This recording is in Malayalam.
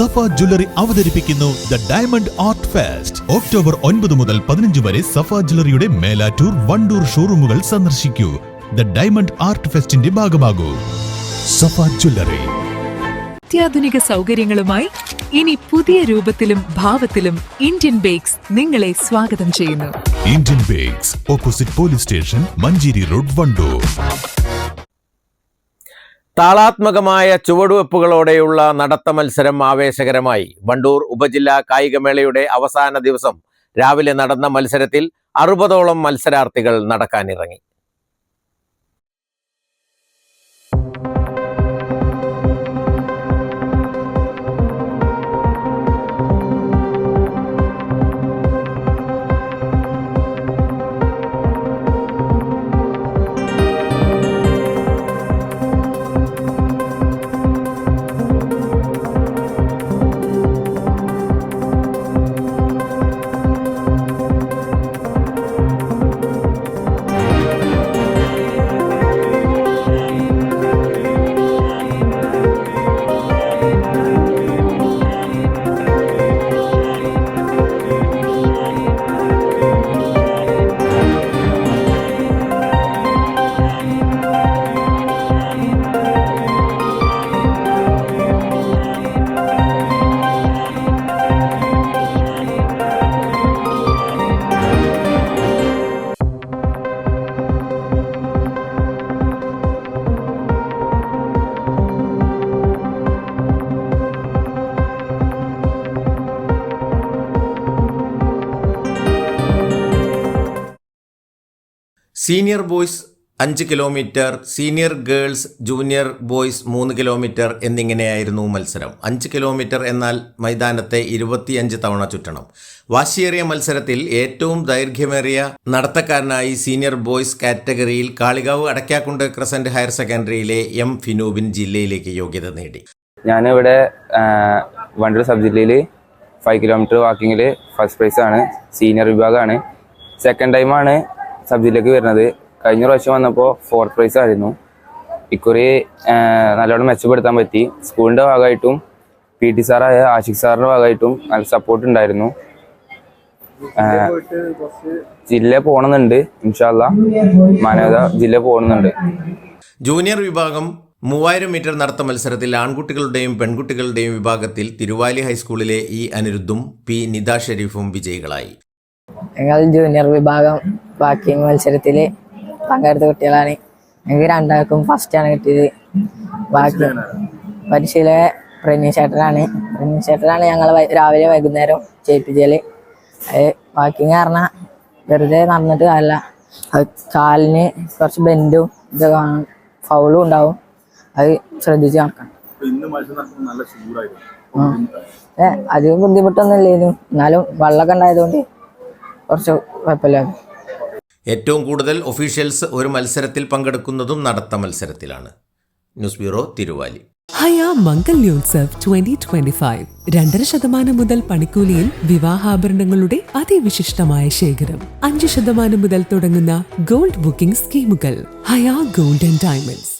സഫ ജ്വല്ലറി അവതരിപ്പിക്കുന്നു the diamond art fest. October ഒൻപത് മുതൽ പതിനഞ്ച് വരെ സഫ ജ്വല്ലറിയുടെ മേലാറ്റൂർ വണ്ടൂർ ഷോറൂമുകൾ സന്ദർശിക്കൂ. ദ ഡയമണ്ട് ആർട്ട് ഫെസ്റ്റിന്റെ ഭാഗമാകൂ. സഫ ജ്വല്ലറി. അത്യാധുനിക സൗകര്യങ്ങളുമായി ഇനി പുതിയ രൂപത്തിലും ഭാവത്തിലും ഇന്ത്യൻ ബേക്സ് നിങ്ങളെ സ്വാഗതം ചെയ്യുന്നു. Indian bakes opposite police station Manjeri road Wandoor. താളാത്മകമായ ചുവടുവെപ്പുകളോടെയുള്ള നടത്ത മത്സരം ആവേശകരമായി. വണ്ടൂർ ഉപജില്ലാ കായികമേളയുടെ അവസാന ദിവസം രാവിലെ നടന്ന മത്സരത്തിൽ അറുപതോളം മത്സരാർത്ഥികൾ നടക്കാനിറങ്ങി. സീനിയർ ബോയ്സ് അഞ്ച് kilometre senior girls junior boys മൂന്ന് കിലോമീറ്റർ എന്നിങ്ങനെയായിരുന്നു മത്സരം. അഞ്ച് കിലോമീറ്റർ എന്നാൽ മൈതാനത്തെ ഇരുപത്തിയഞ്ച് തവണ ചുറ്റണം. വാശിയേറിയ മത്സരത്തിൽ ഏറ്റവും ദൈർഘ്യമേറിയ നടത്തക്കാരനായി സീനിയർ ബോയ്സ് കാറ്റഗറിയിൽ കാളികാവ് അടയ്ക്കാക്കുണ്ട് ക്രസന്റ് ഹയർ സെക്കൻഡറിയിലെ എം ഫിനൂബിൻ ജില്ലയിലേക്ക് യോഗ്യത നേടി. ഞാനിവിടെ വണ്ടൂർ സബ് ജില്ലയിൽ ഫൈവ് കിലോമീറ്റർ വാക്കിങ്ങിൽ ഫസ്റ്റ് പ്രൈസ് ആണ് സീനിയർ വിഭാഗമാണ്. സെക്കൻഡ് ടൈമാണ് സബ് ജില്ലക്ക് വരുന്നത്. കഴിഞ്ഞ പ്രാവശ്യം വന്നപ്പോൾ ഫോർത്ത് പ്രൈസ് ആയിരുന്നു. ഇക്കുറി നല്ലോണം മെച്ചപ്പെടുത്താൻ പറ്റി. സ്കൂളിന്റെ ഭാഗമായിട്ടും പി ടി സാറായ ആഷിഖ് സാറിന്റെ ഭാഗമായിട്ടും നല്ല സപ്പോർട്ട് ഉണ്ടായിരുന്നു. ജില്ല പോകണമെന്നുണ്ട് ഇൻഷാല്ല മാനവത ജില്ല പോകണമെന്നുണ്ട് ജൂനിയർ വിഭാഗം മൂവായിരം മീറ്റർ നടത്ത മത്സരത്തിൽ ആൺകുട്ടികളുടെയും പെൺകുട്ടികളുടെയും വിഭാഗത്തിൽ തിരുവാലി ഹൈസ്കൂളിലെ ഇ അനിരുദ്ധും പി നിത ഷെരീഫും വിജയികളായി. ഞങ്ങൾ ജൂനിയർ വിഭാഗം വാക്കിംഗ് മത്സരത്തിൽ പങ്കെടുത്ത കുട്ടികളാണ്. ഞങ്ങൾക്ക് രണ്ടാൾക്കും ഫസ്റ്റാണ് കിട്ടിയത്. ബാക്കി പരിശീലക പ്രനീഷ് ചേട്ടനാണ്. പ്രനീഷ് ചേട്ടനാണ് ഞങ്ങൾ രാവിലെ വൈകുന്നേരം ചെയ്യിപ്പിച്ചാൽ അത് വാക്കിങ് പറഞ്ഞാൽ വെറുതെ നടന്നിട്ട് കാലില്ല അത് കാലിന് കുറച്ച് ബെൻഡും ഇത് കാണും ഫൗളും ഉണ്ടാവും. അത് ശ്രദ്ധിച്ച് നടക്കണം. അധികം ബുദ്ധിമുട്ടൊന്നും ഇല്ലായിരുന്നു. എന്നാലും വെള്ളമൊക്കെ ഉണ്ടായതുകൊണ്ട് കുറച്ച് കുഴപ്പമില്ല ഏറ്റവും കൂടുതൽ ഒഫീഷ്യൽസ് ഒരു മത്സരത്തിൽ പങ്കെടുക്കുന്നതും നടത്ത മത്സരത്തിലാണ്. News bureau Thiruvali. Haya Mangalyotsav twenty twenty five രണ്ടര ശതമാനം മുതൽ പണിക്കൂലിയിൽ വിവാഹാഭരണങ്ങളുടെ അതിവിശിഷ്ടമായ ശേഖരം. അഞ്ച് ശതമാനം മുതൽ തുടങ്ങുന്ന ഗോൾഡ് ബുക്കിംഗ് സ്കീമുകൾ. ഹയാ ഗോൾഡ് ആൻഡ് ഡയമണ്ട്സ്.